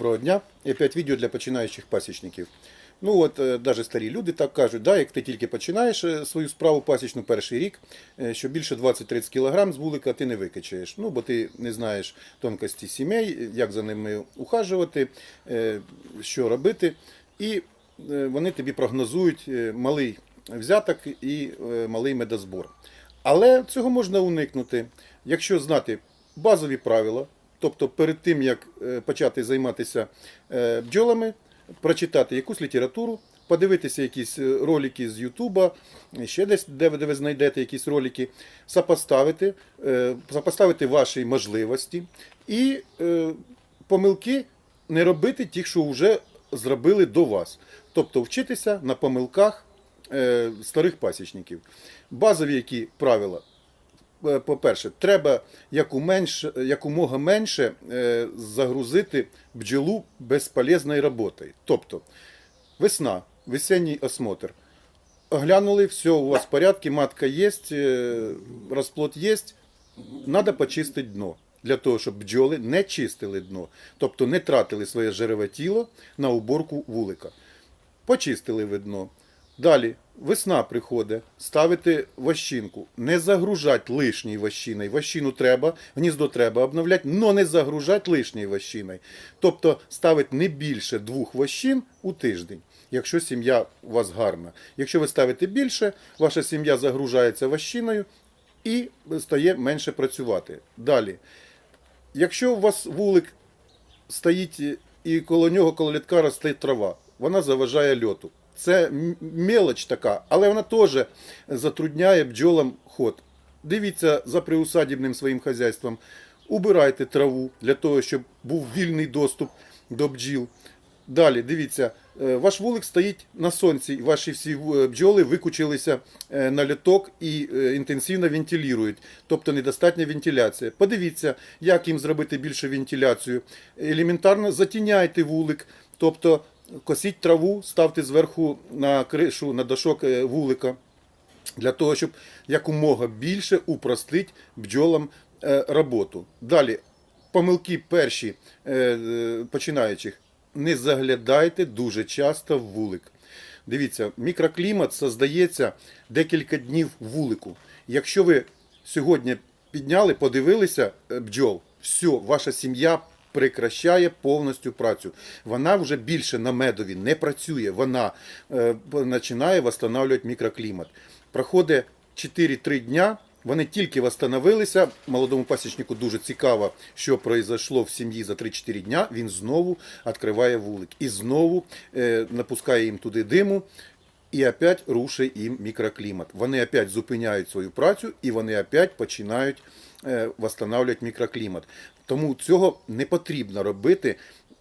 Доброго дня. І опять відео для починаючих пасічників. Ну от навіть старі люди так кажуть, да, як ти тільки починаєш е, свою справу пасічну перший рік, е, що більше 20-30 кг з вулика ти не викачаєш. Ну, бо ти не знаєш тонкості сімей, як за ними ухажувати, е, що робити. І е, вони тобі прогнозують е, малий взяток і е, малий медозбор. Але цього можна уникнути, якщо знати базові правила. Тобто перед тим, як е, почати займатися е, бджолами, прочитати якусь літературу, подивитися якісь е, ролики з Ютуба, ще десь, де ви, де ви знайдете якісь ролики, сопоставити, е, ваші можливості і помилки не робити ті, що вже зробили до вас. Тобто вчитися на помилках старих пасічників. Базові які правила по-перше, треба якомога менше е, загрузити бджолу безполезною роботою. Тобто, весна, весенній осмотр. Оглянули, все, у вас в порядку, матка є, розплод є, треба почистити дно. Для того, щоб бджоли не чистили дно, тобто не тратили своє жирове тіло на уборку вулика. Почистили ви дно. Далі весна приходить, ставити вощинку, не загружати лишній вощиною. Вощину треба, гніздо треба обновляти, але не загружати лишній вощиною. Тобто ставити не більше двох вощин у тиждень, якщо сім'я у вас гарна. Якщо ви ставите більше, ваша сім'я загружається вощиною і стає менше працювати. Далі, якщо у вас вулик стоїть і коло нього, коло літка росте трава. Вона заважає льоту. Це мелоч така, але вона теж затрудняє бджолам ход. Дивіться за приусадібним своїм хазяйством. Убирайте траву для того, щоб був вільний доступ до бджіл. Далі, дивіться, е, ваш вулик стоїть на сонці, і ваші всі е, бджоли викучилися е, на літок і інтенсивно вентилюють, тобто недостатня вентиляція. Подивіться, як їм зробити більше вентиляцію. Елементарно затіняйте вулик, тобто косіть траву, ставте зверху на кришу, на дошок е, вулика для того, щоб якомога більше упростити бджолам е, роботу. Далі, помилки перші е, починаючих. Не заглядайте дуже часто в вулик. Дивіться, мікроклімат создається декілька днів в вулику. Якщо ви сьогодні підняли, подивилися бджол, все, ваша сім'я прекращає повністю працю. Вона вже більше на медові не працює. Вона е, починає встановлювати мікроклімат. Проходить 4-3 дня. Вони тільки восстановилися. Молодому пасічнику дуже цікаво, що произошло в сім'ї за 3-4 дня. Він знову відкриває вулик і знову е, напускає їм туди диму. І опять рушить їм мікроклімат. Вони опять зупиняють свою працю і вони опять починають е, восстанавливати мікроклімат. Тому цього не потрібно робити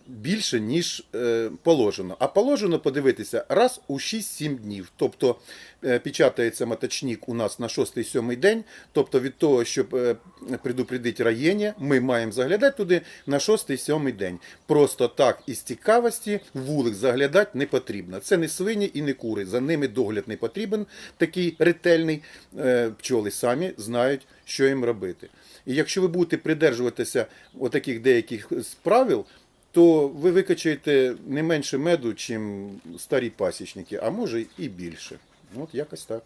більше, ніж е, положено. А положено подивитися раз у 6-7 днів. Тобто е, печатається маточник у нас на 6-7 день. Тобто від того, щоб е, предупредити раєння, ми маємо заглядати туди на 6-7 день. Просто так із цікавості вулик заглядати не потрібно. Це не свині і не кури. За ними догляд не потрібен, такий ретельний. Пчоли самі знають, що їм робити. І якщо ви будете придержуватися отаких деяких правил, то ви викачаєте не менше меду, чим старі пасічники, а може і більше. От якось так.